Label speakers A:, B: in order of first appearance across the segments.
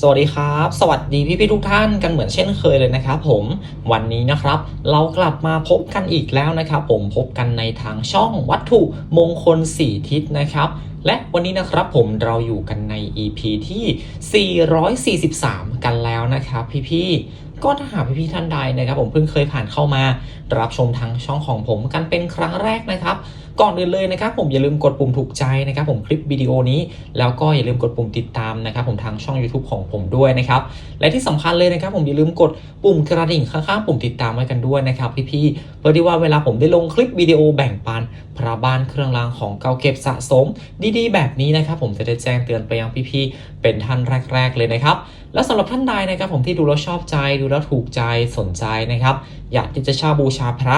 A: สวัสดีครับ สวัสดีพี่พี่ทุกท่านกันเหมือนเช่นเคยเลยนะครับผมวันนี้นะครับเรากลับมาพบกันอีกแล้วนะครับผมพบกันในทางช่องวัตถุมงคล 4 ทิศนะครับและวันนี้นะครับผมเราอยู่กันใน EP ที่ 443 กันแล้วนะครับพี่พี่ๆก็ถ้าหากพี่พี่ๆท่านใดนะครับ ผมเพิ่งเคยผ่านเข้ามา รับชมทางช่องของผมกันเป็นครั้งแรกนะครับ ก่อนอื่นเลยนะครับผมอย่าลืมกดปุ่มถูกใจนะครับผมคลิปวิดีโอนี้ แล้วก็อย่าลืมกดปุ่มติดตามนะครับผมทางช่อง YouTube ของผมด้วยนะครับและที่สำคัญเลยนะครับผมอย่าลืมกดปุ่มกระดิ่งข้างๆปุ่มติดตามไว้กันด้วยนะครับพี่ๆเพื่อที่ว่าเวลาผมได้ลงคลิปวิดีโอแบ่งปันพระบ้านเครื่องรางของเก่าเก็บสะสม ดีๆ แบบนี้นะครับผมจะได้แจ้งเตือนไปยังพี่ๆเป็นท่านแรก ๆ เลยนะครับและสำหรับท่านใดนะครับผมที่ดูแล้วชอบใจดูแล้วถูกใจสนใจนะครับอยากที่จะเช่าบูชาพระ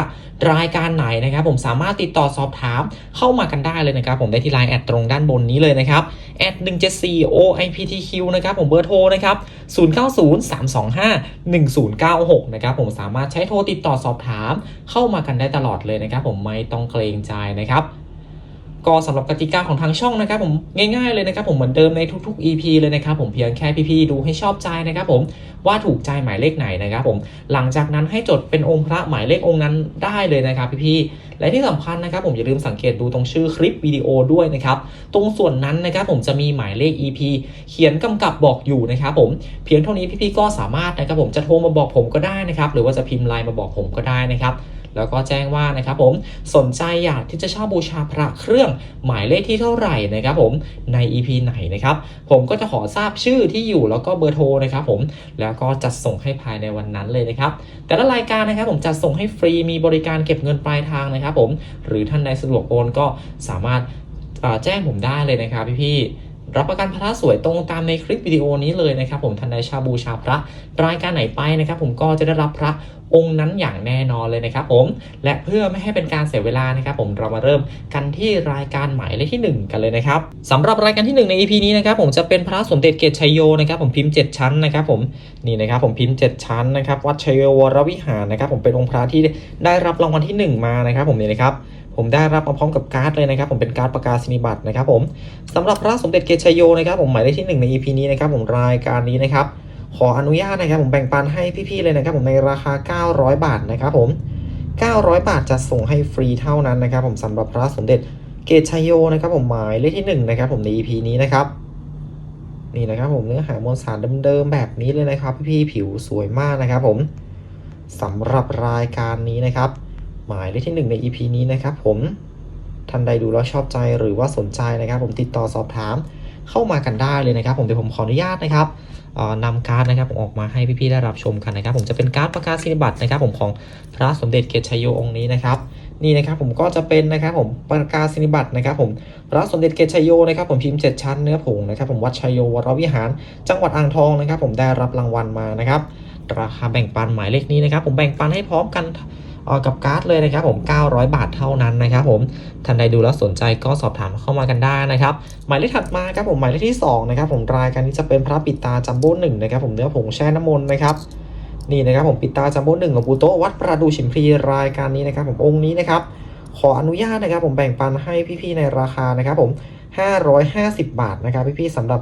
A: รายการไหนนะครับผมสามารถติดต่อสอบถามเข้ามากันได้เลยนะครับผมได้ที่ไลน์แอดตรงด้านบนนี้เลยนะครับแอด174 OIPTQ นะครับผมเบอร์โทรนะครับ0903251096นะครับผมสามารถใช้โทรติดต่อสอบถาม เข้ามากันได้ตลอดเลยนะครับผมไม่ต้องเกรงใจนะครับ ก็สำหรับกติกาของทางช่องนะครับผมง่ายๆเลยนะครับผมเหมือนเดิมในทุกๆ EP เลยนะครับผมเพียงแค่พี่ๆดูให้ชอบใจนะครับผมว่าถูกใจหมายเลขไหนนะครับผมหลังจากนั้นให้จดเป็นองค์พระหมายเลของค์นั้นได้เลยนะครับพี่ๆและที่สำคัญนะครับผมอย่าลืมสังเกตดูตรงชื่อคลิปวิดีโอด้วยนะครับตรงส่วนนั้นนะครับผมจะมีหมายเลข EP เขียนกำกับบอกอยู่นะครับผมเพียงเท่านี้พี่ๆก็สามารถนะครับผมจะโทรมาบอกผมก็ได้นะครับหรือว่าจะพิมพ์ไลน์มาบอกผมก็ได้นะครับ แล้วก็แจ้งว่านะครับผมสนใจอยากที่จะเช่าบูชาพระเครื่องหมายเลขที่เท่าไหร่นะครับผมใน EP ไหนนะครับผมก็จะขอทราบชื่อที่อยู่แล้วก็เบอร์โทรนะครับผมแล้วก็จัดส่งให้ภายในวันนั้นเลยนะครับแต่ละรายการนะครับผมจัดส่งให้ฟรีมีบริการเก็บเงินปลายทางนะครับผมหรือท่านใดสะดวกโอนก็สามารถแจ้งผมได้เลยนะครับพี่ๆ รับประกันพระสวยตรงตามในคลิปวิดีโอนี้เลยนะครับผมท่านใดชาบูชาพระรายการไหนไปนะครับผมก็จะได้รับพระองค์นั้นอย่างแน่นอนเลยนะครับผมและเพื่อไม่ให้เป็นการเสียเวลานะครับผมเรามาเริ่มกันที่รายการหมายเลขที่ 1 กันเลยนะครับสำหรับรายการที่ 1 ใน EP นี้นะครับผมจะเป็นพระสมเด็จเกตชัยโยนะครับผมพิมพ์ 7 ชั้นนะครับผมนี่นะครับผมพิมพ์ 7 ชั้นนะครับวัดชัยโยวรวิหารนะครับผมเป็นองค์พระที่ได้รับรางวัลที่ 1 มานะครับผมนี่นะครับ ผมได้รับมาพร้อมกับการ์ดเลยนะครับ ผมเป็นการ์ดประกาศนียบัตรนะครับผมสำหรับพระสมเด็จเกตชัยโยนะครับ ผมหมายเลขที่ 1 ใน EP นี้นะครับ ผมรายการนี้นะครับ ขออนุญาตนะครับ ผมแบ่งปันให้พี่ๆเลยนะครับ ผมในราคา 900 บาทนะครับ ผม 900 บาทจะส่งให้ฟรีเท่านั้นนะครับ ผมสำหรับพระสมเด็จเกตชัยโยนะครับ ผมหมายเลขที่ 1 นะครับ ผมใน EP นี้นะครับนี่นะครับผมเนื้อหามวลสารเดิมๆแบบนี้เลยนะครับ พี่ๆผิวสวยมากนะครับ ผมสำหรับรายการนี้นะครับ หมายเลขที่ 1 ใน EP นี้นะครับผมท่านใดดูแล้วชอบใจหรือว่าสนใจนะครับ ผมติดต่อสอบถามเข้ามากันได้เลยนะครับ ผมเดี๋ยวผมขออนุญาตนะครับนำการ์ดนะครับผมออกมาให้พี่ๆได้รับชมกันนะครับ ผมจะเป็นการ์ดประกาศนียบัตรนะครับ ผมของพระสมเด็จเกตชัยโยองค์นี้นะครับนี่นะครับผมก็จะเป็นนะครับผมประกาศนียบัตรนะครับ ผมพระสมเด็จเกตชัยโยนะครับ ผมพิมพ์เจ็ดชั้นเนื้อผงนะครับ ผมวัดชัยโยวรวิหาร จังหวัดอ่างทองนะครับ ผมได้รับรางวัลมานะครับ ราคาแบ่งปันหมายเลขนี้นะครับ ผมแบ่งปันให้พร้อมกัน กับการ์ดเลยนะครับผม 900 บาทเท่านั้นนะครับผมท่านใดดูแล้วสนใจก็สอบถามเข้ามากันได้นะครับ หมายเลขถัดมาครับผมหมายเลขที่2นะครับผมรายการนี้จะเป็นพระปิตาจัมโบ้หนึ่งนะครับผมเนื้อผงแช่น้ำมนต์นะครับนี่นะครับผมปิตาจัมโบ้หนึ่งหลวงปูโตวัดประดูฉิมพลีรายการนี้นะครับผมองค์นี้นะครับขออนุญาตนะครับผมแบ่งปันให้พี่ๆในราคานะครับผม 550 บาทนะครับพี่ๆสำหรับ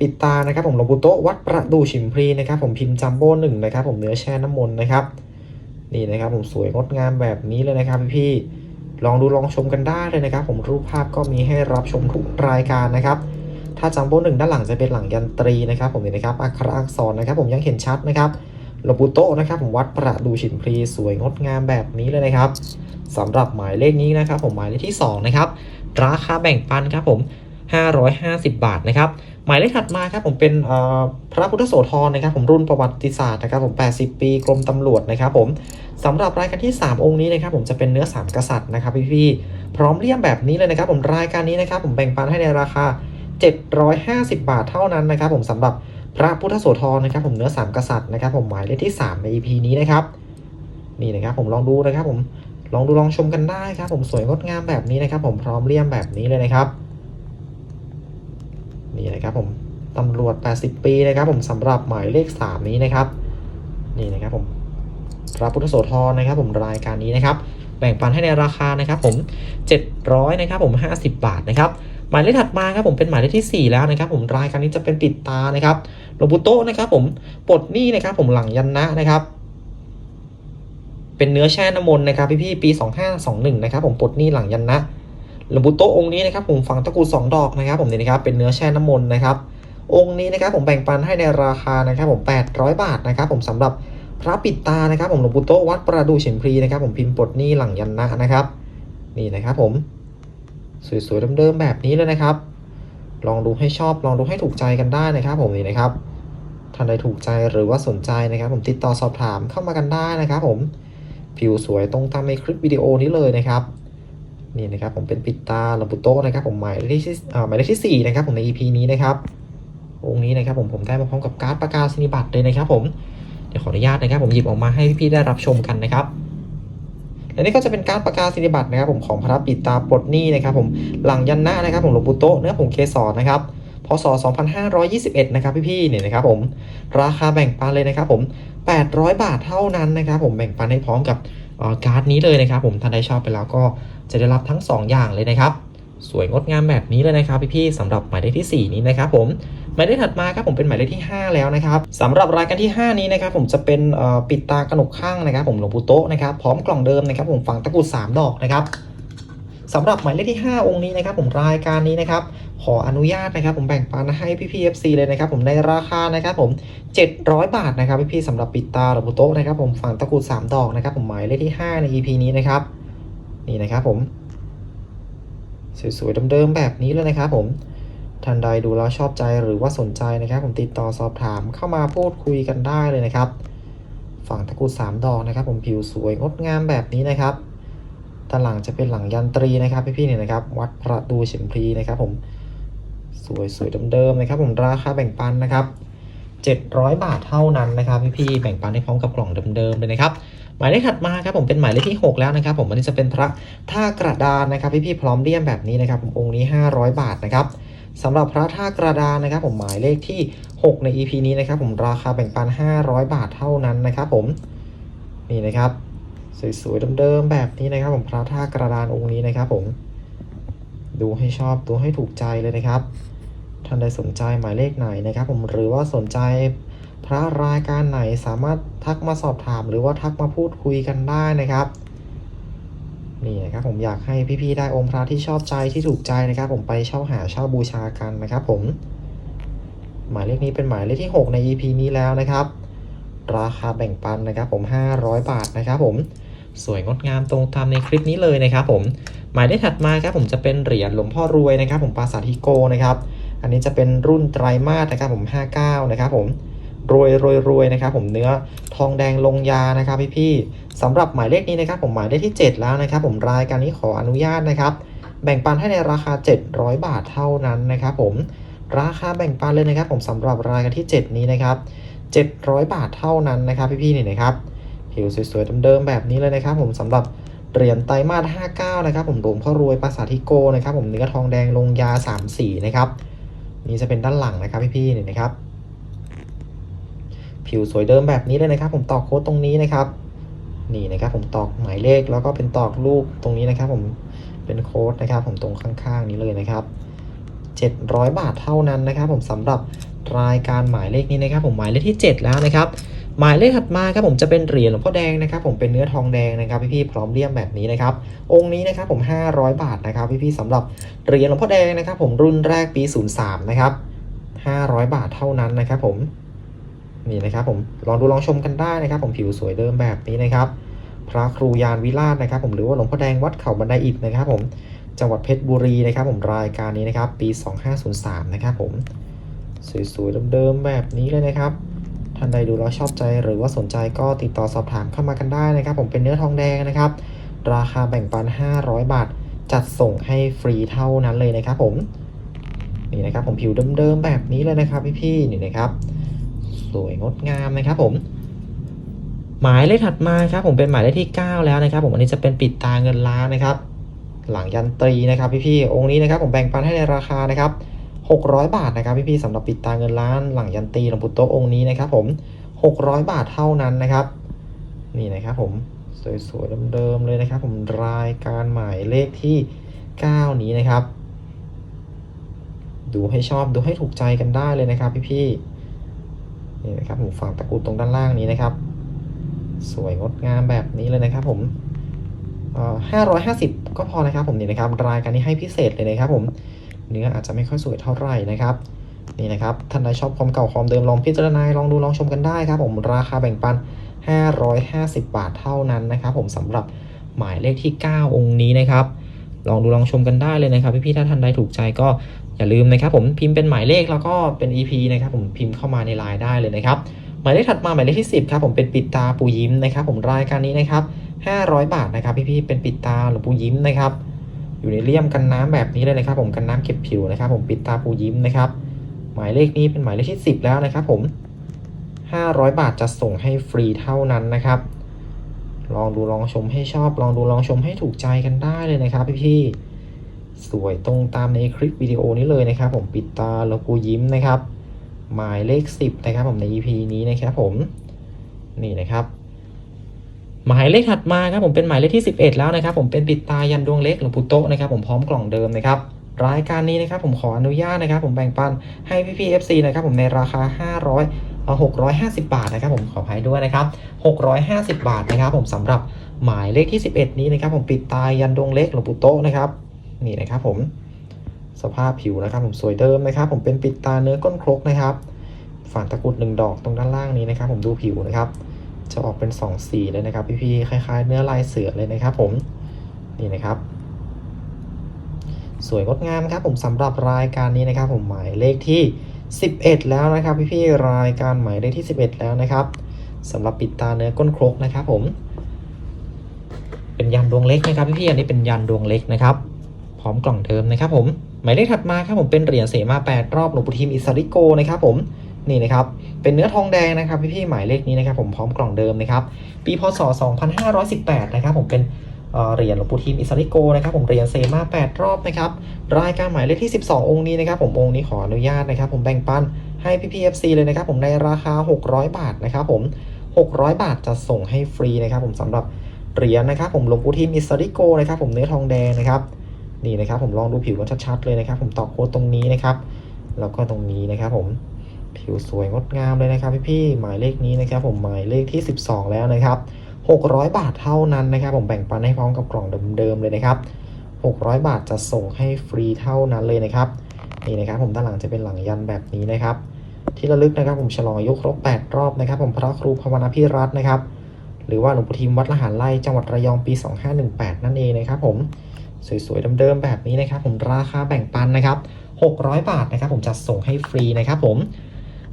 A: ปิดตานะครับผมหลวงปู่โตวัดประดูฉิมพลีนะครับผมพิมพ์จัมโบ้หนึ่งนะครับผมเนื้อแช่น้ำมนต์นะครับ นี่นะครับผมสวยงดงามแบบนี้เลยนะครับพี่ลองดูลองชมกันได้เลยนะครับ ผมรูปภาพก็มีให้รับชมทุกรายการนะครับ ถ้าจัมโบ้หนึ่งด้านหลังจะเป็นหลังยันตรีนะครับ ผมเห็นนะครับอักขระอักษรนะครับ ผมยังเห็นชัดนะครับหลวงปู่โตนะครับ ผมวัดประดูฉินพลีสวยงดงามแบบนี้เลยนะครับสำหรับหมายเลขนี้นะครับ ผมหมายเลขที่สองนะครับราคาแบ่งปันครับผม 550 บาทนะครับ หมายเลขถัดมาครับผมเป็นพระพุทธโสธรนะครับ ผมรุ่นประวัติศาสตร์นะครับ ผม 80 ปีกรมตำรวจนะครับ ผมสำหรับรายการที่ 3 องค์นี้นะครับ ผมจะเป็นเนื้อสามกษัตริย์นะครับพี่ๆพร้อมเลี่ยมแบบนี้เลยนะครับ ผมรายการนี้นะครับ ผมแบ่งปันให้ในราคา 750 บาทเท่านั้นนะครับ ผมสำหรับพระพุทธโสธรนะครับ ผมเนื้อสามกษัตริย์นะครับ ผมหมายเลขที่ 3 ใน EP นี้นะครับนี่นะครับผมลองดูนะครับ ผมลองดูลองชมกันได้ครับ ผมสวยงดงามแบบนี้นะครับ ผมพร้อมเลี่ยมแบบนี้เลยนะครับ นี่นะครับผมตำรวจ 80 ปีนะครับผมสำหรับหมายเลข 3 นี้นะครับ นี่นะครับผมพระพุทธโสธรนะครับ ผมรายการนี้นะครับ แบ่งปันให้ในราคานะครับ ผม 700นะครับผม 50 บาทนะครับหมายเลขถัดมาครับผมเป็นหมายเลขที่ 4 แล้วนะครับ ผมรายการนี้จะเป็นปิดตานะครับหลวงปู่โตนะครับ ผมปลดหนี้นะครับ ผมหลังยันนะนะครับ เป็นเนื้อแช่น้ำมนต์นะครับพี่ๆปี 2521 นะครับ ผมปลดหนี้หลังยันนะ หลวงปู่โตองค์นี้นะครับผมฝังตะกรุดสองดอกนะครับ ผมนี่นะครับเป็นเนื้อแช่น้ำมนต์นะครับ องค์นี้นะครับผมแบ่งปันให้ในราคานะครับ ผม 800 บาทนะครับ ผมสำหรับพระปิดตานะครับ ผมหลวงปู่โตวัดประดูเฉิมพลีนะครับ ผมพิมพ์ปดนี้หลังยันนะนะครับ นี่นะครับผมสวยๆเดิมๆแบบนี้เลยนะครับ ลองดูให้ชอบลองดูให้ถูกใจกันได้นะครับ ผมนี่นะครับท่านใดถูกใจหรือว่าสนใจนะครับ ผมติดต่อสอบถามเข้ามากันได้นะครับ ผมผิวสวยตรงตามในคลิปวิดีโอนี้เลยนะครับ นี่นะครับผมเป็นปิตาลำปุโตนะครับผมหมายเลขที่อ่าหมายเลขที่สี่นะครับผมใน EP นี้นะครับองค์นี้นะครับผมผมได้มาพร้อมกับการ์ดประกาศนียบัตรเลยนะครับผมเดี๋ยวขออนุญาตนะครับ ผมหยิบออกมาให้พี่ๆได้รับชมกันนะครับและนี่ก็จะเป็นการประกาศนียบัตรนะครับ ผมของพระปิตาปลดหนี้นะครับ ผมหลังยันนะนะครับ ผมหลวงปู่โตเนื้อผงเคสรนะครับพศ 2521 นะครับพี่ๆเนี่ยนะครับผมราคาแบ่งปันเลยนะครับ ผม 800 บาทเท่านั้นนะครับ ผมแบ่งปันให้พร้อมกับ การ์ดนี้เลยนะครับ ผมท่านได้ชอบไปแล้วก็จะได้รับทั้ง 2 อย่างเลยนะครับ สวยงดงามแบบนี้เลยนะครับพี่ๆสำหรับหมายเลขที่ 4 นี้นะครับผมหมายเลขถัดมาครับผมเป็นหมายเลขที่ 5 แล้วนะครับสำหรับรายการที่ 5 นี้นะครับผมจะเป็นปิดตากระหนกข้างนะครับ ผมหลวงปู่โตะนะครับพร้อมกล่องเดิมนะครับ ผมฝังตะกรุด3ดอกนะครับ สำหรับหมายเลขที่ 5 องค์นี้นะครับผมรายการนี้นะครับขออนุญาตนะครับผมแบ่งปันให้พี่พีเอฟซีเลยนะครับผมในราคานะครับผม700 บาทนะครับพี่ๆสำหรับปิดตาหลวงปู่โตะนะครับผมฝั่งตะกรุด3ดอกนะครับผมหมายเลขที่ 5 ใน EP นี้นะครับนี่นะครับผมสวยๆเดิมๆแบบนี้เลยนะครับผมท่านใดดูแล้วชอบใจหรือว่าสนใจนะครับ ผมติดต่อสอบถามเข้ามาพูดคุยกันได้เลยนะครับ ฝั่งตะกรุด3ดอกนะครับ ผมผิวสวยงดงามแบบนี้นะครับ ด้านหลังจะเป็นหลังยันตรีนะครับพี่ๆเนี่ยนะครับ วัดประดูเฉิมพลีนะครับผมสวยๆเดิมๆนะครับ ผมราคาแบ่งปันนะครับ700 บาทเท่านั้นนะครับพี่ๆแบ่งปันให้พร้อมกับกล่องเดิมๆเลยนะครับหมายเลขถัดมาครับผมเป็นหมายเลขที่ 6 แล้วนะครับ ผมอันนี้จะเป็นพระท่ากระดานนะครับพี่ๆพร้อมเลี่ยมแบบนี้นะครับ ผมองค์นี้ 500 บาทนะครับสำหรับพระท่ากระดานนะครับ ผมหมายเลขที่ 6 ใน EP นี้นะครับ ผมราคาแบ่งปัน 500 บาทเท่านั้นนะครับ ผมนี่นะครับ สวยๆเดิมๆแบบนี้นะครับผมพระท่ากระดานองค์นี้นะครับผมดูให้ชอบดูให้ถูกใจเลยนะครับ ท่านใดสนใจหมายเลขไหนนะครับผมหรือว่าสนใจพระรายการไหนสามารถทักมาสอบถาม หรือว่าทักมาพูดคุยกันได้นะครับนี่นะครับผมอยากให้พี่ๆได้องค์พระที่ชอบใจที่ถูกใจนะครับ ผมไปเช่าหาเช่าบูชากันนะครับ ผม หมายเลขนี้เป็นหมายเลขที่ 6 ใน EP นี้แล้วนะครับ ราคาแบ่งปันนะครับ ผม 500 บาทนะครับ ผม สวยงดงามตรงตามในคลิปนี้เลยนะครับผมหมายเลขถัดมาครับผมจะเป็นเหรียญหลวงพ่อรวยนะครับ ผมปราสาทฮิโกนะครับอันนี้จะเป็นรุ่นไตรมาสนะครับผม59นะครับผมรวยรวยรวยนะครับผมเนื้อทองแดงลงยานะครับพี่ๆสำหรับหมายเลขนี้นะครับผมหมายเลขที่ 7 แล้วนะครับ ผมรายการนี้ขออนุญาตนะครับ แบ่งปันให้ในราคา 700 บาทเท่านั้นนะครับผมราคาแบ่งปันเลยนะครับ ผมสำหรับรายการที่ 7 นี้นะครับ700 บาทเท่านั้นนะครับพี่ๆนี่นะครับ ผิวสวยๆเดิมๆแบบนี้เลยนะครับ ผมสำหรับเหรียญไตรมาส59 นะครับ ผมหลวงพ่อรวยปราสาททิโกนะครับ ผมเนื้อทองแดงลงยา 3 สีนะครับนี่จะเป็นด้านหลังนะครับพี่ๆนี่นะครับ ผิวสวยเดิมแบบนี้เลยนะครับ ผมตอกโค้ดตรงนี้นะครับนี่นะครับ ผมตอกหมายเลขแล้วก็เป็นตอกรูปตรงนี้นะครับ ผมเป็นโค้ดนะครับ ผมตรงข้างๆนี้เลยนะครับ700 บาทเท่านั้นนะครับ ผมสำหรับรายการหมายเลขนี้นะครับ ผมหมายเลขที่ 7 แล้วนะครับ หมายเลขถัดมาครับผมจะเป็นเหรียญหลวงพ่อแดงนะครับผมเป็นเนื้อทองแดงนะครับพี่ๆพร้อมเลี่ยมแบบนี้นะครับองค์นี้นะครับผม 500 บาทนะครับพี่ๆสำหรับเหรียญหลวงพ่อแดงนะครับผมรุ่นแรกปี 03 นะครับ 500 บาทเท่านั้นนะครับผมนี่นะครับผมลองดูลองชมกันได้นะครับ ผมผิวสวยเดิมแบบนี้นะครับ พระครูยานวิราชนะครับ ผมหรือว่าหลวงพ่อแดงวัดเขาบันไดอิฐนะครับ ผมจังหวัดเพชรบุรีนะครับ ผมรายการนี้นะครับ ปี 2503 นะครับผมสวยๆเดิมๆแบบนี้เลยนะครับ ท่านใดดูแล้วชอบใจหรือว่าสนใจก็ติดต่อสอบถามเข้ามากันได้นะครับ ผมเป็นเนื้อทองแดงนะครับ ราคาแบ่งปัน 500 บาท จัดส่งให้ฟรีเท่านั้นเลยนะครับผมนี่นะครับผมผิวเดิมๆแบบนี้เลยนะครับพี่ๆนี่นะครับ สวยงดงามนะครับผม หมายเลขถัดมาครับ ผมเป็นหมายเลขที่ 9 แล้วนะครับ ผมอันนี้จะเป็นปิดตาเงินล้านนะครับ หลังยันตรีนะครับ พี่ๆองค์นี้นะครับ ผมแบ่งปันให้ในราคานะครับ 600 บาทนะครับพี่ๆสำหรับปิดตาเงินล้านหลังยันตีหลวงปู่โตองค์นี้นะครับผม 600 บาทเท่านั้นนะครับ นี่นะครับผมสวยๆเดิมๆเลยนะครับ ผมรายการหมายเลขที่ 9 นี้นะครับ ดูให้ชอบดูให้ถูกใจกันได้เลยนะครับ พี่ๆนี่นะครับผมฝั่งตะกรุดตรงด้านล่างนี้นะครับ สวยงดงามแบบนี้เลยนะครับ ผมห้าร้อยห้าสิบก็พอนะครับ ผมนี่นะครับ รายการนี้ให้พิเศษเลยนะครับ ผม เนื้ออาจจะไม่ค่อยสวยเท่าไหร่นะครับนี่นะครับท่านใดชอบความเก่าความเดิมลองพิจารณาลองดูลองชมกันได้ครับ ผมราคาแบ่งปัน 550 บาทเท่านั้นนะครับ ผมสำหรับหมายเลขที่ 9 องค์นี้นะครับลองดูลองชมกันได้เลยนะครับพี่ๆถ้าท่านใดถูกใจก็อย่าลืมนะครับ ผมพิมพ์เป็นหมายเลขแล้วก็เป็น EP นะครับ ผมพิมพ์เข้ามาในไลน์ได้เลยนะครับหมายเลขถัดมาหมายเลขที่ 10ครับผมเป็นปิดตาปูยิ้มนะครับ ผมรายการนี้นะครับ500 บาทนะครับ พี่ๆเป็นปิดตาหลวงปูยิ้มนะครับ อยู่ในเลี่ยมกันน้ำแบบนี้เลยนะครับ ผมกันน้ำเก็บผิวนะครับ ผมปิดตาปูยิ้มนะครับ หมายเลขนี้เป็นหมายเลขที่ 10 แล้วนะครับ ผม 500 บาทจะส่งให้ฟรีเท่านั้นนะครับ ลองดูลองชมให้ชอบ ลองดูลองชมให้ถูกใจกันได้เลยนะครับพี่ๆสวยตรงตามในคลิปวิดีโอนี้เลยนะครับ ผมปิดตาแล้วกูยิ้มนะครับ หมายเลข 10 นะครับ ผมใน EP นี้นะครับ ผมนี่นะครับ หมายเลขถัดมาครับผมเป็นหมายเลขที่ 11 แล้วนะครับ ผมเป็นปิดตายันดวงเล็กหลวงปู่โตนะครับ ผมพร้อมกล่องเดิมนะครับรายการนี้นะครับผมขออนุญาตนะครับ ผมแบ่งปันให้พี่ๆ FC นะครับผมในราคา 500เอา650 บาทนะครับ ผมขออภัยด้วยนะครับ 650 บาทนะครับ ผมสำหรับหมายเลขที่ 11 นี้นะครับ ผมปิดตายันดวงเล็กหลวงปู่โตนะครับนี่นะครับ ผมสภาพผิวนะครับ ผมสวยเดิมนะครับ ผมเป็นปิดตาเนื้อก้นครกนะครับฝานตะกรุดหนึ่งดอกตรงด้านล่างนี้นะครับ ผมดูผิวนะครับ จะออกเป็น 2 สีเลยนะครับพี่ๆคล้ายๆ เนื้อลายเสือเลยนะครับผมนี่นะครับ สวยงดงามครับผมสำหรับรายการนี้นะครับ ผมหมายเลขที่ 11 แล้วนะครับพี่ๆรายการหมายเลขที่ 11 แล้วนะครับสำหรับปิดตาเนื้อก้นครกนะครับผม เป็นยันดวงเล็กนะครับพี่ๆอันนี้เป็นยันดวงเล็กนะครับพร้อมกล่องเดิมนะครับผมหมายเลขถัดมาครับผมเป็นเหรียญเสมา8รอบหลวงปู่ทิมอิสริโกนะครับผมนี่นะครับ เป็นเนื้อทองแดงนะครับพี่ๆหมายเลขนี้นะครับผมพร้อมกล่องเดิมนะครับปีพศ 2518 นะครับผมเป็นเหรียญหลวงปู่ทิมอิสริโกนะครับผมเหรียญเซมา8 รอบนะครับรายการหมายเลขที่ 12 องค์นี้นะครับผมองค์นี้ขออนุญาตนะครับ ผมแบ่งปันให้พี่ๆ FC เลยนะครับผมในราคา 600 บาทนะครับผม 600 บาทจะส่งให้ฟรีนะครับผมสำหรับเหรียญนะครับผมหลวงปู่ทิมอิสริโกนะครับผมเนื้อทองแดงนะครับนี่นะครับผมลองดูผิวกันชัดๆเลยนะครับผมตอกโค้ดตรงนี้นะครับแล้วก็ตรงนี้นะครับผม ผิวสวยงดงามเลยนะครับพี่ๆหมายเลขนี้นะครับ ผมหมายเลขที่ 12 แล้วนะครับ 600 บาทเท่านั้นนะครับ ผมแบ่งปันให้พร้อมกับกล่องเดิมๆเลยนะครับ 600 บาทจะส่งให้ฟรีเท่านั้นเลยนะครับนี่นะครับ ผมด้านหลังจะเป็นหลังยันแบบนี้นะครับ ที่ระลึกนะครับ ผมฉลองอายุครบ 8 รอบนะครับ ผมพระครูภาวนาพิรัตน์นะครับ หรือว่าหลวงปู่ทิมวัดละหารไร่จังหวัดระยองปี 2518 นั่นเองนะครับ ผมสวยๆเดิมๆแบบนี้นะครับ ผมราคาแบ่งปันนะครับ600 บาทนะครับ ผมจะส่งให้ฟรีนะครับผม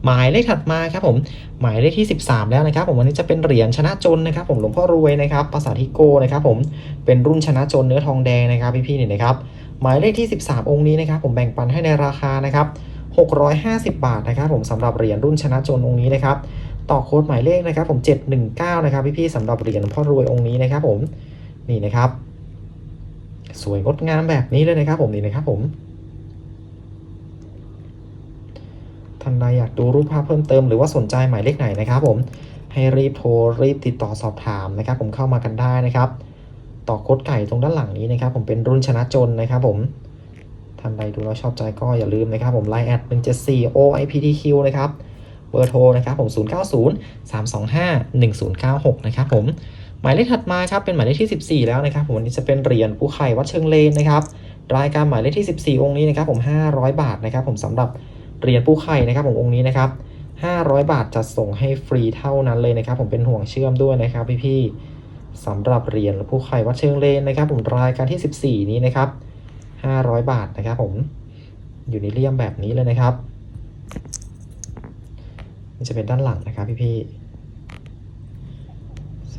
A: หมายเลขถัดมาครับผมหมายเลขที่ 13 แล้วนะครับ ผมวันนี้จะเป็นเหรียญชนะจนนะครับ ผมหลวงพ่อรวยนะครับภาษาทิโกนะครับผมเป็นรุ่นชนะจนเนื้อทองแดงนะครับพี่ๆนี่นะครับหมายเลขที่ 13 องค์นี้นะครับ ผมแบ่งปันให้ในราคานะครับ650 บาทนะครับ ผมสำหรับเหรียญรุ่นชนะจนองค์นี้นะครับต่อโค้ดหมายเลขนะครับ ผม 719 นะครับพี่ๆสำหรับเหรียญหลวงพ่อรวยองค์นี้นะครับ ผมนี่นะครับ สวยงดงามแบบนี้เลยนะครับ ผมนี่นะครับ ผม ท่านใดอยากดูรูปภาพเพิ่มเติมหรือว่าสนใจหมายเลขไหนนะครับผมให้รีบโทรรีบติดต่อสอบถามนะครับ ผมเข้ามากันได้นะครับ ต่อโคดไก่ตรงด้านหลังนี้นะครับ ผมเป็นรุ่นชนะจนนะครับผมท่านใดดูแล้วชอบใจก็อย่าลืมนะครับผมไลน์แอด174 OIPTQ นะครับเบอร์โทรนะครับผม 090 325 1096 นะครับผม หมายเลขถัดมาครับเป็นหมายเลขที่ 14 แล้วนะครับผมวันนี้จะเป็นเหรียญผู้ไข่วัดเชิงเลนนะครับ รายการหมายเลขที่ 14 องค์นี้นะครับผม 500 บาทนะครับผมสำหรับ เหรียญปูไข่นะครับผมองค์นี้นะครับ500 บาทจะส่งให้ฟรีเท่านั้นเลยนะครับ ผมเป็นห่วงเชื่อมด้วยนะครับพี่ๆสำหรับเหรียญปูไข่วัดเชิงเลนนะครับ ผมรายการที่ 14 นี้นะครับ 500 บาทนะครับ ผมอยู่ในเลี่ยมแบบนี้เลยนะครับนี่จะเป็นด้านหลังนะครับพี่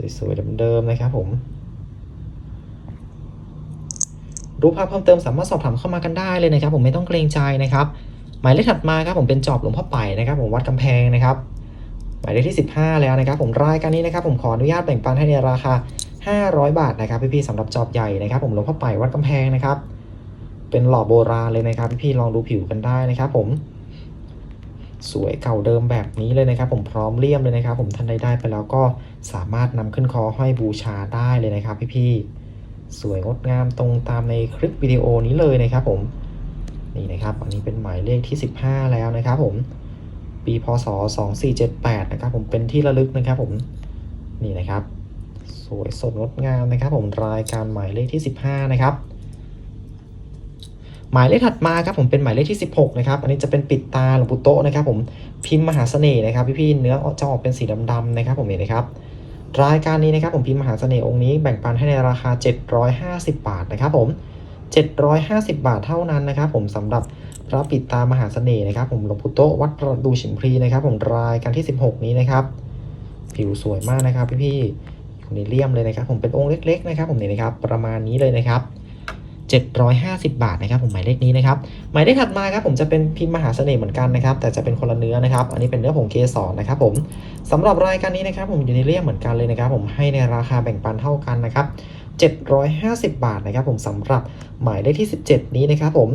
A: ๆสวยๆเดิมๆนะครับ ผมรูปภาพเพิ่มเติมสามารถสอบถามเข้ามากันได้เลยนะครับ ผมไม่ต้องเกรงใจนะครับ หมายเลขถัดมาครับผมเป็นจอบหลวงพ่อไปนะครับ ผมวัดกำแพงนะครับ หมายเลขที่ 15 แล้วนะครับ ผมรายการนี้นะครับ ผมขออนุญาตแบ่งปันให้ในราคา 500 บาทนะครับพี่ๆสำหรับจอบใหญ่นะครับ ผมหลวงพ่อไปวัดกำแพงนะครับ เป็นหล่อโบราณเลยนะครับ พี่ๆลองดูผิวกันได้นะครับ ผม สวยเก่าเดิมแบบนี้เลยนะครับ ผมพร้อมเลี่ยมเลยนะครับ ผมท่านใดได้ไปแล้วก็สามารถนำขึ้นคอห้อยบูชาได้เลยนะครับ พี่ๆสวยงดงามตรงตามในคลิปวิดีโอนี้เลยนะครับ ผม นี่นะครับอันนี้เป็นหมายเลขที่ 15 แล้วนะครับผมปีพศ 2478 นะครับผมเป็นที่ระลึกนะครับผมนี่นะครับ สวยสดงดงามนะครับ ผมรายการหมายเลขที่ 15 นะครับ หมายเลขถัดมาครับผมเป็นหมายเลขที่ 16 นะครับ อันนี้จะเป็นปิดตาหลวงปู่โตนะครับ ผมพิมพ์มหาเสน่ห์นะครับ พี่ๆเนื้อจะออกเป็นสีดำๆนะครับ ผมนี่นะครับรายการนี้นะครับผมพิมพ์มหาเสน่ห์องค์นี้แบ่งปันให้ในราคา 750 บาทนะครับผม 750 บาทเท่านั้นนะครับผมสำหรับพระปิดตามหาเสน่ห์นะครับ ผมหลวงปู่โตวัดประดูฉิมพลีนะครับ ผมรายการที่ 16 นี้นะครับ ผิวสวยมากนะครับพี่ๆอยู่ในเลี่ยมเลยนะครับ ผมเป็นองค์เล็ก ๆ นะครับ ผมนี่นะครับ ประมาณนี้เลยนะครับ750 บาทนะครับผมหมายเลขนี้นะครับหมายเลขถัดมาครับผมจะเป็นพิมพ์มหาเสน่ห์เหมือนกันนะครับ แต่จะเป็นคนละเนื้อนะครับ อันนี้เป็นเนื้อผงเกสรนะครับ ผมสำหรับรายการนี้นะครับ ผมอยู่ในเลี่ยมเหมือนกันเลยนะครับ ผมให้ในราคาแบ่งปันเท่ากันนะครับ 750 บาทนะครับผมสำหรับหมายเลขที่ 17 นี้นะครับผม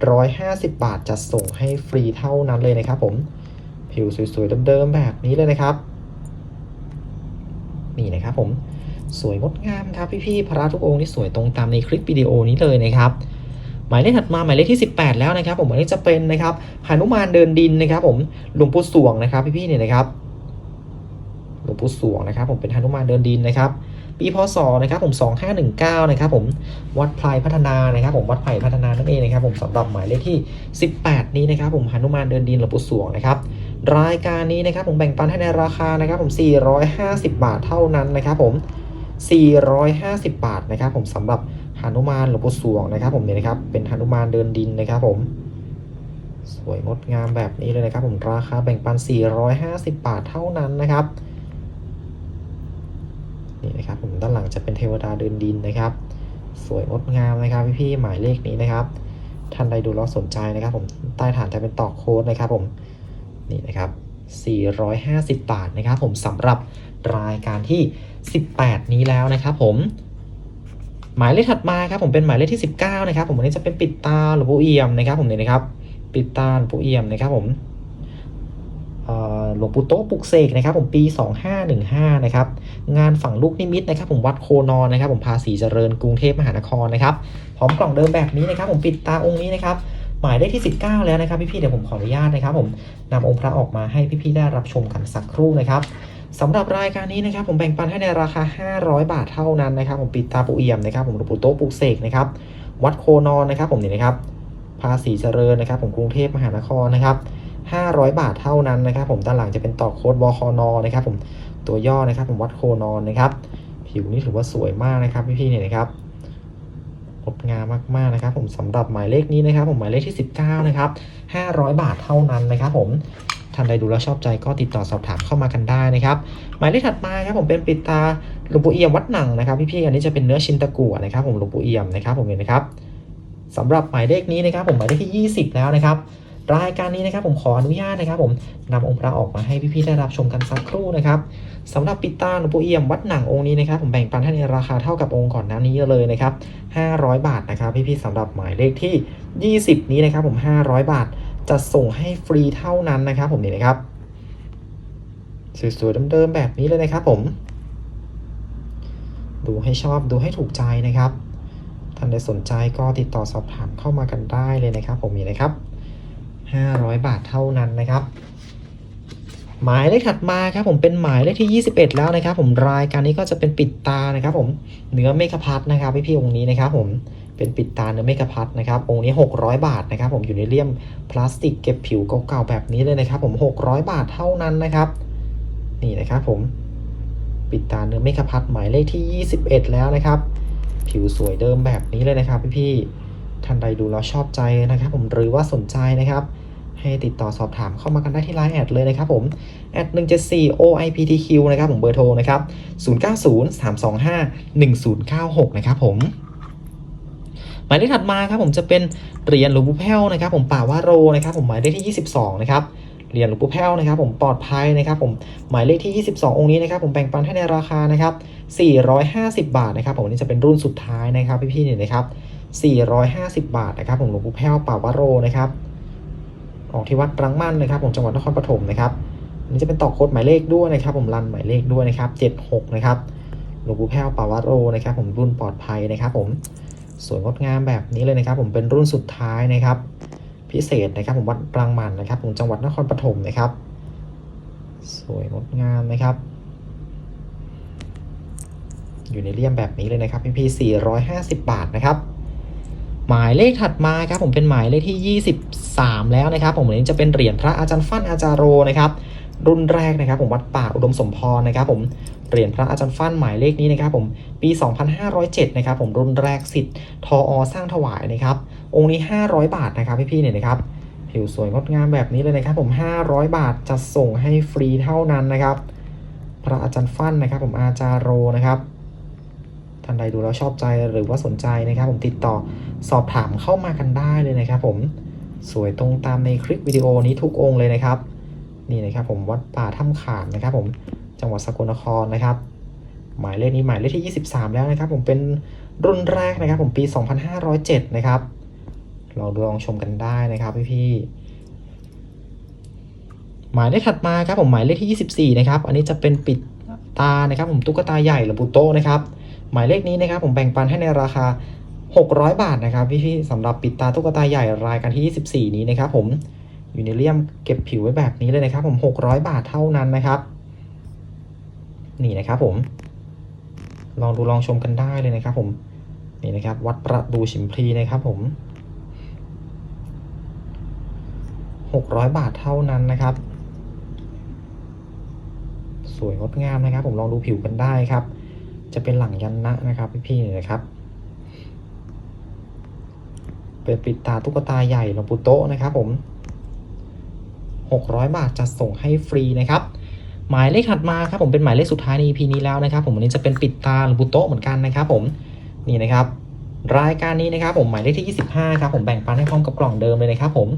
A: 750 บาทจะส่งให้ฟรีเท่านั้นเลยนะครับผมผิวสวยๆเดิมๆแบบนี้เลยนะครับ นี่นะครับผมสวยงดงามครับพี่ๆพระทุกองค์นี่สวยตรงตามในคลิปวิดีโอนี้เลยนะครับหมายเลขถัดมาหมายเลขที่ 18 แล้วนะครับ ผมอันนี้จะเป็นนะครับหนุมานเดินดินนะครับผมหลวงปู่สวงนะครับพี่ๆเนี่ยนะครับหลวงปู่สวงนะครับ ผมเป็นหนุมานเดินดินนะครับ ปีพศนะครับผม2519นะครับผมวัดไพรพัฒนานะครับผมวัดไผ่พัฒนานั่นเองนะครับผมสำหรับหมายเลขที่ 18 นี้นะครับผมหนุมานเดินดินหลวงปู่สวงนะครับรายการนี้นะครับผมแบ่งปันให้ในราคานะครับผม 450 บาทเท่านั้นนะครับผม 450 บาทนะครับผมสำหรับหนุมานหลวงปู่สวงนะครับผมเนี่ยนะครับเป็นหนุมานเดินดินนะครับผมสวยงดงามแบบนี้เลยนะครับผมราคาแบ่งปัน 450 บาทเท่านั้นนะครับ นี่นะครับผมด้านหลังจะเป็นเทวดาเดินดินนะครับ สวยงดงามนะครับพี่ๆหมายเลขนี้นะครับ ท่านใดดูแล้วสนใจนะครับ ผมใต้ฐานจะเป็นตอกโค้ดนะครับผมนี่นะครับ 450 บาทนะครับ ผมสำหรับรายการที่ 18 นี้แล้วนะครับ ผมหมายเลขถัดมาครับผมเป็นหมายเลขที่ 19 นะครับ ผมวันนี้จะเป็นปิดตาหลวงปู่เอี่ยมนะครับ ผมเนี่ยนะครับ ปิดตาหลวงปู่เอี่ยมนะครับ ผม หลวงปู่โต๊ะปลุกเสกนะครับผมปี 2515นะครับงานฝั่งลูกนิมิตนะครับผมวัดโคนอนนะครับผมภาษีเจริญกรุงเทพมหานครนะครับพร้อมกล่องเดิมแบบนี้นะครับผมปิดตาองค์นี้นะครับหมายเลขที่ 19 แล้วนะครับพี่ๆเดี๋ยวผมขออนุญาตนะครับผมนำองค์พระออกมาให้พี่ๆได้รับชมกันสักครู่นะครับสำหรับรายการนี้นะครับผมแบ่งปันให้ในราคา 500 บาทเท่านั้นนะครับผมปิดตาปูเอี่ยมนะครับผมหลวงปู่โต๊ะปลุกเสกนะครับวัดโคนอนนะครับผมนี่นะครับภาษีเจริญนะครับผมกรุงเทพมหานครนะครับ 500 บาทเท่านั้นนะครับ ผมด้านหลังจะเป็นต่อโค้ดบคอนนะครับ ผมตัวย่อนะครับผมวัดโคนอนนะครับ ผิวนี่ถือว่าสวยมากนะครับพี่ๆเนี่ยนะครับงดงามมากๆนะครับ ผมสำหรับหมายเลขนี้นะครับ ผมหมายเลขที่ 19 นะครับ 500 บาทเท่านั้นนะครับผมท่านใดดูแล้วชอบใจก็ติดต่อสอบถามเข้ามากันได้นะครับ หมายเลขถัดมาครับผมเป็นปิดตาหลวงปู่เอี่ยมวัดหนังนะครับพี่ๆอันนี้จะเป็นเนื้อชินตะกั่วนะครับ ผมหลวงปู่เอี่ยมนะครับ ผมเห็นนะครับสำหรับหมายเลขนี้นะครับ ผมหมายเลขที่ 20 แล้วนะครับ รายการนี้นะครับผมขออนุญาตนะครับ ผมนำองค์พระออกมาให้พี่ๆได้รับชมกันสักครู่นะครับสำหรับปิตาหลวงปู่เอี่ยมวัดหนังองค์นี้นะครับผมแบ่งปันให้ในราคาเท่ากับองค์ก่อนหน้านี้เลยนะครับ500 บาทนะครับพี่ๆสำหรับหมายเลขที่ 20 นี้นะครับผม 500 บาทจะส่งให้ฟรีเท่านั้นนะครับ ผมนี่นะครับสวยๆเดิมๆแบบนี้เลยนะครับ ผม ดูให้ชอบดูให้ถูกใจนะครับท่านใดสนใจก็ติดต่อสอบถามเข้ามากันได้เลยนะครับ ผมนี่นะครับ 500 บาทเท่านั้นนะครับ หมายเลขถัดมาครับผมเป็นหมายเลขที่ 21 แล้วนะครับ ผมรายการนี้ก็จะเป็นปิดตานะครับ ผมเนื้อเมฆพัทนะครับพี่พี่องค์นี้นะครับ ผมเป็นปิดตาเนื้อเมฆพัทนะครับองค์นี้ 600 บาทนะครับ ผมอยู่ในเลี่ยมพลาสติกเก็บผิวเก่าๆแบบนี้เลยนะครับ ผม 600 บาทเท่านั้นนะครับ นี่นะครับผมปิดตาเนื้อเมฆพัทหมายเลขที่ 21 แล้วนะครับ ผิวสวยเดิมแบบนี้เลยนะครับพี่ๆท่านใดดูแล้วชอบใจนะครับ ผมหรือว่าสนใจนะครับ ให้ติดต่อสอบถามเข้ามากันได้ที่ไลน์แอดเลยนะครับผมแอด174 OIPTQ นะครับผมเบอร์โทรนะครับ 0903251096 นะครับผมหมายเลขถัดมาครับผมจะเป็นเหรียญหลวงปู่แพ้วนะครับ ผมป่าวาโรนะครับ ผมหมายเลขที่ 22 นะครับเหรียญหลวงปู่แพ้วนะครับ ผมปลอดภัยนะครับ ผมหมายเลขที่ 22 องค์นี้นะครับ ผมแบ่งปันให้ในราคานะครับ 450 บาทนะครับ ผมอันนี้จะเป็นรุ่นสุดท้ายนะครับพี่ๆเนี่ยนะครับ 450 บาทนะครับ ผมหลวงปู่แพ้วป่าวาโรนะครับ ออกที่วัดรังมั่นนะครับผมจังหวัดนครปฐมนะครับอันนี้จะเป็นต่อโค้ดหมายเลขด้วยนะครับ ผมรันหมายเลขด้วยนะครับ76นะครับหลวงปู่แพ้วป่าวาโรนะครับ ผมรุ่นปลอดภัยนะครับ ผมสวยงดงามแบบนี้เลยนะครับ ผมเป็นรุ่นสุดท้ายนะครับ พิเศษนะครับ ผมวัดปรางมันนะครับ ผมจังหวัดนครปฐมนะครับ สวยงดงามนะครับ อยู่ในเลี่ยมแบบนี้เลยนะครับพี่พี่450 บาทนะครับ หมายเลขถัดมาครับผมเป็นหมายเลขที่ 23 แล้วนะครับ ผมอันนี้จะเป็นเหรียญพระอาจารย์ฟั่นอาจารโรนะครับรุ่นแรกนะครับ ผมวัดป่าอุดมสมพรนะครับ ผมเหรียญพระอาจารย์ฟั่นหมายเลขนี้นะครับ ผมปี 2507 นะครับ ผมรุ่นแรกสิทธิ์ทออสร้างถวายนะครับ องค์นี้ 500 บาทนะครับพี่ๆเนี่ยนะครับผิวสวยงดงามแบบนี้เลยนะครับ ผม 500 บาทจะส่งให้ฟรีเท่านั้นนะครับ พระอาจารย์ฟั่นนะครับ ผมอาจารโรนะครับ ท่านใดดูแล้วชอบใจหรือว่าสนใจนะครับ ผมติดต่อสอบถามเข้ามากันได้เลยนะครับผมสวยตรงตามในคลิปวิดีโอนี้ทุกองค์เลยนะครับ นี่นะครับผมวัดป่าถ้ำขามนะครับ ผมจังหวัดสกลนครนะครับ หมายเลขนี้หมายเลขที่ 23 แล้วนะครับ ผมเป็นรุ่นแรกนะครับ ผมปี 2507 นะครับลองดูลองชมกันได้นะครับพี่ๆหมายเลขถัดมาครับผมหมายเลขที่ 24 นะครับ อันนี้จะเป็นปิดตานะครับ ผมตุ๊กตาใหญ่หรือปูโตนะครับ หมายเลขนี้นะครับผมแบ่งปันให้ในราคา 600 บาทนะครับพี่ๆสำหรับปิดตาตุ๊กตาใหญ่รายการที่ 24 นี้นะครับผมอยู่ในเลี่ยมเก็บผิวไว้แบบนี้เลยนะครับผม 600 บาทเท่านั้นนะครับ นี่นะครับผม ลองดูลองชมกันได้เลยนะครับผม นี่นะครับ วัดประดูชิมพลีนะครับผม 600 บาทเท่านั้นนะครับ สวยงดงามนะครับ ผมลองดูผิวกันได้ครับ จะเป็นหลังยันนะนะครับพี่ๆนี่ยนะครับเป็นปิดตาตุ๊กตาใหญ่หลวงปู่โตะนะครับผม 600 บาทจะส่งให้ฟรีนะครับหมายเลขถัดมาครับผมเป็นหมายเลขสุดท้ายใน EP นี้แล้วนะครับผมวันนี้จะเป็นปิดตาหลวงปู่โตะเหมือนกันนะครับผมนี่นะครับ รายการนี้นะครับผมหมายเลขที่ 25ครับผมแบ่งปันให้พร้อมกับกล่องเดิมเลยนะครับผม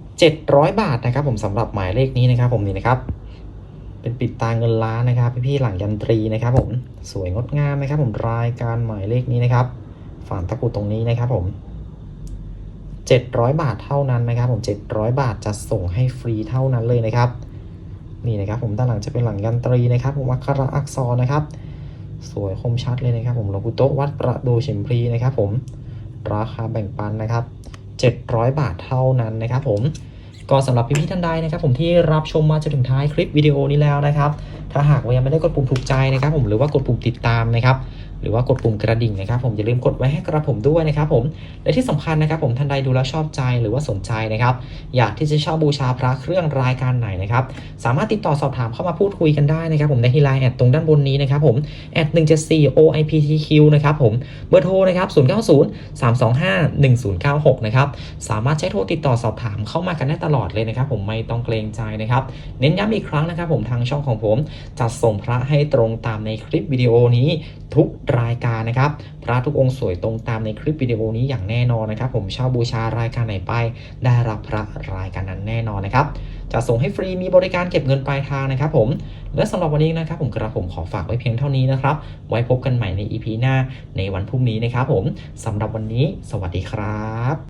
A: 700 บาทนะครับผมสำหรับหมายเลขนี้นะครับผมนี่นะครับ เป็นปิดตาเงินล้านนะครับ พี่ๆหลังยันตรีนะครับผมสวยงดงามนะครับผมรายการหมายเลขนี้นะครับฝานตะกุดตรงนี้นะครับผม 700 บาทเท่านั้นนะครับ ผม 700 บาทจะส่งให้ฟรีเท่านั้นเลยนะครับ นี่นะครับผมด้านหลังจะเป็นหลังยันตรีนะครับผมอักขระอักษรนะครับ สวยคมชัดเลยนะครับ ผมหลวงปู่โตะวัดประดูเฉิมพลีนะครับ ผมราคาแบ่งปันนะครับ 700 บาทเท่านั้นนะครับ ผม ก็สำหรับพี่ๆท่านใดนะครับ ผมที่รับชมมาจนถึงท้ายคลิปวิดีโอนี้แล้วนะครับ ถ้าหากว่ายังไม่ได้กดปุ่มถูกใจนะครับ ผมหรือว่ากดปุ่มติดตามนะครับ หรือว่ากดปุ่มกระดิ่งนะครับผมอย่าลืมกดไว้ให้กระผมด้วยนะครับผมและที่สำคัญนะครับผมท่านใดดูแล้วชอบใจหรือว่าสนใจนะครับอยากที่จะเช่าบูชาพระเครื่องรายการไหนนะครับสามารถติดต่อสอบถามเข้ามาพูดคุยกันได้นะครับผมในที่ไลน์แอดตรงด้านบนนี้นะครับผมแอด174 OIPTQ นะครับผมเบอร์โทรนะครับ090 325 1096นะครับสามารถใช้โทรติดต่อสอบถามเข้ามากันได้ตลอดเลยนะครับผมไม่ต้องเกรงใจนะครับเน้นย้ำอีกครั้งนะครับผมทางช่องของผมจัดส่งพระให้ตรงตามในคลิปวิดีโอนี้ทุกรายการนะครับ พระทุกองค์สวยตรงตามในคลิปวิดีโอนี้อย่างแน่นอนนะครับ ผมเช่าบูชารายการไหนไปได้รับพระรายการนั้นแน่นอนนะครับจะส่งให้ฟรีมีบริการเก็บเงินปลายทางนะครับผมและสำหรับวันนี้นะครับผมกระผมขอฝากไว้เพียงเท่านี้นะครับ ไว้พบกันใหม่ใน EP หน้าในวันพรุ่งนี้นะครับผมสำหรับวันนี้ สวัสดีครับ